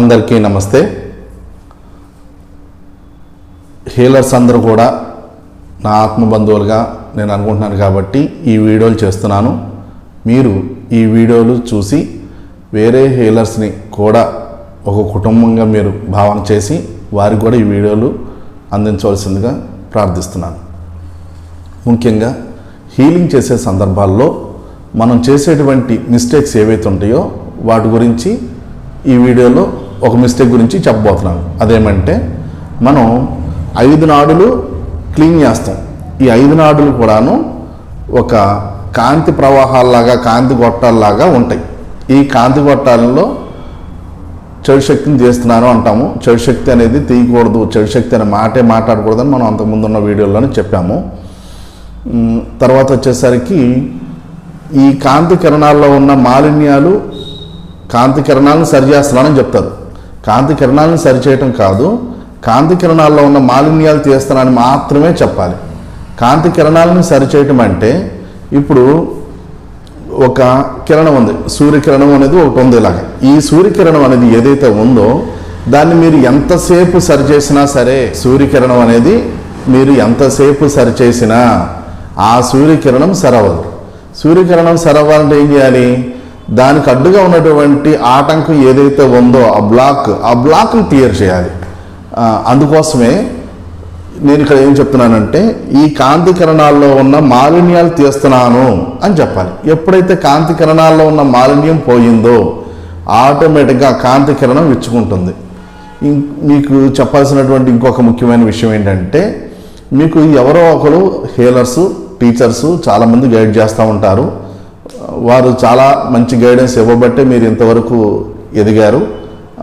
అందరికీ నమస్తే. హీలర్స్ అందరూ కూడా నా ఆత్మబంధువులుగా నేను అనుకుంటున్నాను కాబట్టి ఈ వీడియోలు చేస్తున్నాను. మీరు ఈ వీడియోలు చూసి వేరే హీలర్స్ని కూడా ఒక కుటుంబంగా మీరు భావన చేసి వారికి కూడా ఈ వీడియోలు అందించవలసిందిగా ప్రార్థిస్తున్నాను. ముఖ్యంగా హీలింగ్ చేసే సందర్భాల్లో మనం చేసేటువంటి మిస్టేక్స్ ఏవైతే ఉంటాయో వాటి గురించి ఈ వీడియోలో ఒక మిస్టేక్ గురించి చెప్పబోతున్నాను. అదేమంటే మనం ఐదు నాడులు క్లీన్ చేస్తాం. ఈ ఐదు నాడులు కూడాను ఒక కాంతి ప్రవాహాల్లాగా కాంతి గొట్టాల్లాగా ఉంటాయి. ఈ కాంతి గొట్టాలలో చెడు శక్తిని చేస్తున్నాను అంటాము. చెడు శక్తి అనేది తీయకూడదు చెడు శక్తి అనే మాటే మాట్లాడకూడదని మనం అంతకుముందు ఉన్న వీడియోలోనే చెప్పాము. తర్వాత వచ్చేసరికి ఈ కాంతి కిరణాల్లో ఉన్న మాలిన్యాలు కాంతి కిరణాలను సరిచేస్తున్నానని చెప్తారు. కాంతి కిరణాలను సరిచేయటం కాదు కాంతి కిరణాల్లో ఉన్న మాలిన్యాలు తీస్తానని మాత్రమే చెప్పాలి. కాంతి కిరణాలను సరిచేయటం అంటే ఇప్పుడు ఒక కిరణం ఉంది సూర్యకిరణం అనేది ఒకటి ఉంది ఈ సూర్యకిరణం అనేది ఏదైతే ఉందో దాన్ని మీరు ఎంతసేపు సరిచేసినా సరే సూర్యకిరణం అనేది మీరు ఎంతసేపు సరిచేసినా ఆ సూర్యకిరణం సరవదు. సూర్యకిరణం సరవ్వాలంటే ఏం చేయాలి? దానికి అడ్డుగా ఉన్నటువంటి ఆటంకం ఏదైతే ఉందో ఆ బ్లాక్ ఆ బ్లాక్ని క్లియర్ చేయాలి. అందుకోసమే నేను ఇక్కడ ఏం చెప్తున్నానంటే ఈ కాంతి కిరణాల్లో ఉన్న మాలిన్యాలు తీస్తున్నాను అని చెప్పాలి. ఎప్పుడైతే కాంతి కిరణాల్లో ఉన్న మాలిన్యం పోయిందో ఆటోమేటిక్గా కాంతి కిరణం విచ్చుకుంటుంది మీకు చెప్పాల్సినటువంటి ఇంకొక ముఖ్యమైన విషయం ఏంటంటే మీకు ఎవరో ఒకరు హీలర్స్ టీచర్సు చాలామంది గైడ్ చేస్తూ ఉంటారు. వారు చాలా మంచి గైడెన్స్ ఇవ్వబట్టే మీరు ఇంతవరకు ఎదిగారు.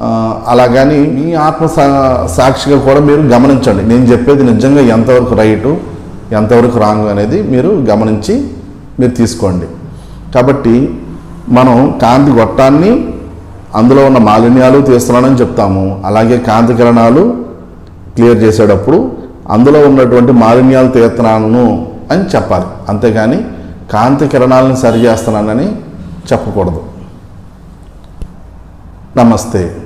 ఆ, అలాగని మీ ఆత్మ సా- సాక్షిగా కూడా మీరు గమనించండి. నేను చెప్పేది నిజంగా ఎంతవరకు రైటు ఎంతవరకు రాంగ్ అనేది మీరు గమనించి మీరు తీసుకోండి. కాబట్టి మనం కాంతి గొట్టాన్ని అందులో ఉన్న మాలిన్యాలు తీస్తున్నానని చెప్తాము. అలాగే కాంతి కిరణాలు క్లియర్ చేసేటప్పుడు అందులో ఉన్నటువంటి మాలిన్యాలు తీస్తున్నాను అని చెప్పాలి. అంతేగాని కాంతి కిరణాలను సరిచేస్తున్నానని చెప్పకూడదు. నమస్తే.